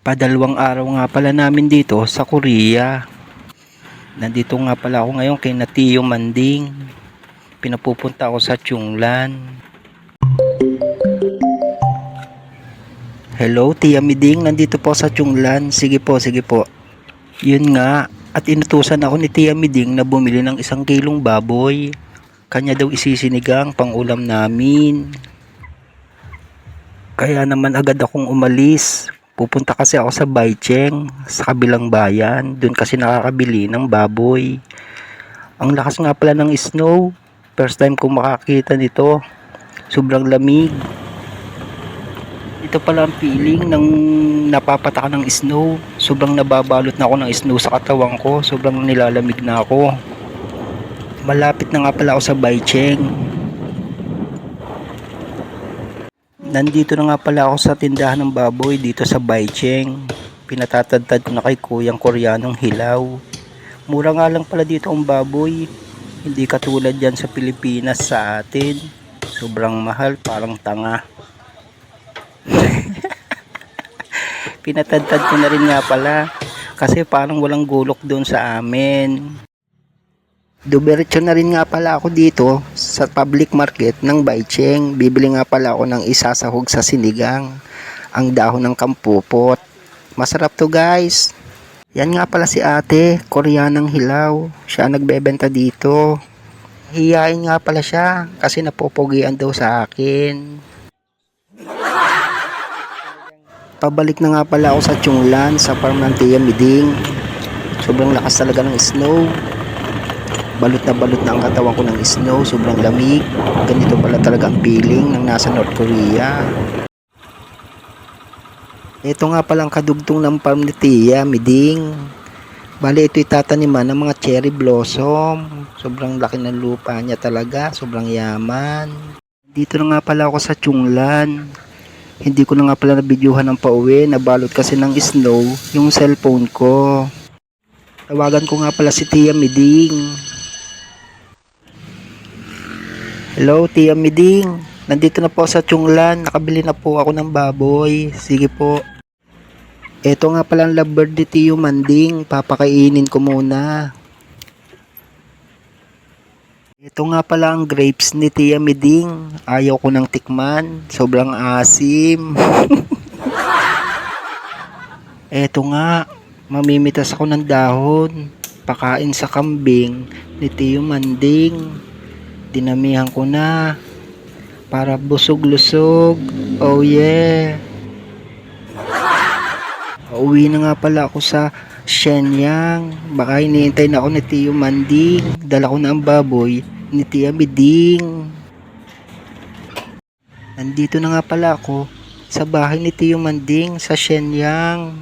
Padalawang araw nga pala namin dito sa Korea. Nandito nga pala ako ngayon kay Natiyo Manding. Pinapupunta ako sa Chunglan. Hello, Tia Miding. Nandito po sa Chunglan. Sige po, sige po. Yun nga. At inutusan ako ni Tia Miding na bumili ng isang kilong baboy. Kanya daw isisinigang pang ulam namin. Kaya naman agad akong umalis. Pupunta kasi ako sa Baicheng, sa kabilang bayan. Doon kasi nakakabili ng baboy. Ang lakas nga pala ng snow. First time kong makakita nito. Sobrang lamig. Ito pala ang feeling ng napapataka ng snow. Sobrang nababalot na ako ng snow sa katawan ko. Sobrang nilalamig na ako. Malapit na nga pala ako sa Baicheng. Nandito na nga pala ako sa tindahan ng baboy dito sa Baicheng. Pinatatadtad ko na kay kuyang koreanong hilaw. Mura nga lang pala dito ang baboy. Hindi katulad yan sa Pilipinas sa atin. Sobrang mahal, parang tanga. Pinatadtad ko na rin nga pala. Kasi parang walang gulok doon sa amin. Duberetso na rin nga pala ako dito sa public market ng Baicheng. Bibili nga pala ako ng isasahog sa sinigang. Ang dahon ng kampupot. Masarap to guys. Yan nga pala si ate, Koreanang hilaw. Siya nagbebenta dito. Hiyain nga pala siya kasi napopogian daw sa akin. Pabalik na nga pala ako sa Chunglan sa farm ng Tia Miding. Sobrang lakas talaga ng snow balot na balot na ang katawan ko ng snow, sobrang lamig. Ganito pala talaga ang feeling ng nasa North Korea. Ito nga palang kadugtong ng farm ni Tia, Miding. Bali, ito itataniman ng mga cherry blossom. Sobrang laki ng lupa niya talaga, sobrang yaman. Dito na nga pala ako sa Chunglan. Hindi ko na nga pala nabidyuhan ng pauwi, nabalot kasi ng snow yung cellphone ko. Tawagan ko nga pala si Tia Miding. Hello, Tia Miding. Nandito na po sa Chunglan. Nakabili na po ako ng baboy. Sige po. Ito nga pala ang lovebird ni Tio Manding. Papakainin ko muna. Ito nga pala ang grapes ni Tia Miding. Ayaw ko ng tikman. Sobrang asim. Ito nga. Mamimitas ako ng dahon. Pakain sa kambing ni Tio Manding dinamihan ko na para busog-lusog. Oh yeah. Uwi na nga pala ako sa Shenyang. Baka hinihintay na ako ni Tiyo Manding. Dala ko na ang baboy ni Tiya Biding nandito na nga pala ako sa bahay ni Tiyo Manding sa Shenyang.